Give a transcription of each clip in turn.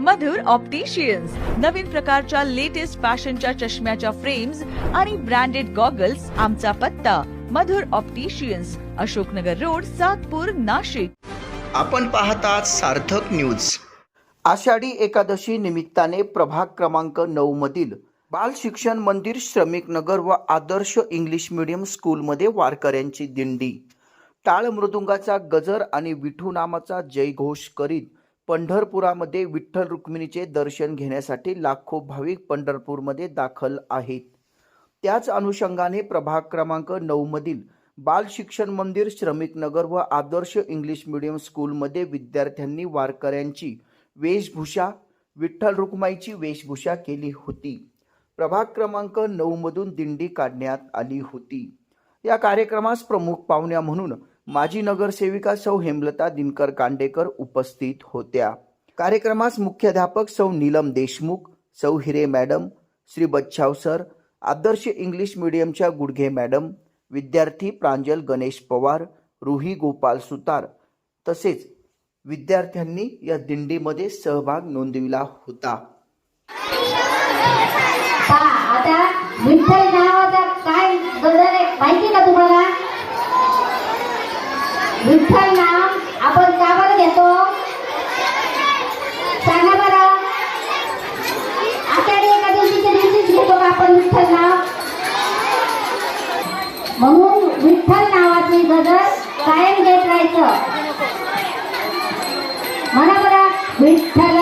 मधुर opticians नवीन प्रकारच्या latest फॅशनच्या चष्म्याच्या फ्रेम्स आणि ब्रँडेड गॉगल्स आमचा पत्ता. Madhur opticians Ashoknagar road Satpur Nashik. आपण पाहतात सार्थक न्यूज आषाढी एकादशी निमित्ताने प्रभाग क्रमांक नऊ मधील बाल शिक्षण मंदिर श्रमिक नगर व आदर्श इंग्लिश मीडियम स्कूलमध्ये वारकऱ्यांची दिंडी. टाळ मृदुंगाचा गजर आणि विठू नामाचा जयघोष करीत पंढरपुरामध्ये विठ्ठल रुक्मिणीचे दर्शन घेण्यासाठी लाखो भाविक पंढरपूरमध्ये दाखल आहेत. त्याच अनुषंगाने प्रभाग क्रमांक नऊमधील बाल शिक्षण मंदिर श्रमिक नगर व आदर्श इंग्लिश मिडियम स्कूलमध्ये विद्यार्थ्यांनी वारकऱ्यांची वेशभूषा विठ्ठल रुक्माईची वेशभूषा केली होती. प्रभाग क्रमांक नऊमधून दिंडी काढण्यात आली होती. या कार्यक्रमास प्रमुख पाहुण्या म्हणून माजी नगरसेविका सौ हेमलता दिनकर कांडेकर उपस्थित होत्या. कार्यक्रमास मुख्याध्यापक सौ नीलम देशमुख सौ Hire madam Shri Bachhav sir Adarsh English मीडियमच्या Gudghe madam विद्यार्थी प्रांजल गणेश पवार रुही गोपाल सुतार तसेच विद्यार्थ्यांनी या दिंडीमध्ये सहभाग नोंदविला होता. आता विठ्ठल नावाचा काय गजर आहे? माहिती का तुम्हाला? विठ्ठल नाम आपण का बरं घेतो. सांगा बरं. आषाढी एकादशीच्या दिवशीच घेतो का आपण विठ्ठल नाव म्हणून विठ्ठल नावाची गजर कायम घेत राहायचं. म्हणा बरं विठ्ठल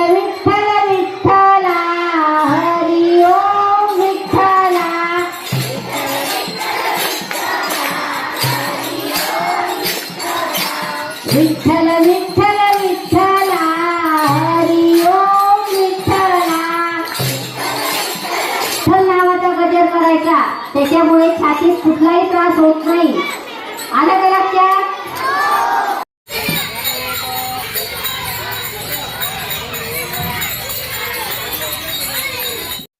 विठ्ठल विठ्ठल विठ्ठला हरी ओम विठ्ठला. विठ्ठल नावाचा गजर करायचा. त्याच्यामुळे छातीत कुठलाही त्रास होत नाही. आलं का लक्षात?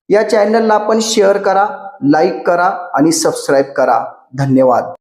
या चॅनलला आपण शेअर करा लाईक करा आणि सबस्क्राईब करा. धन्यवाद.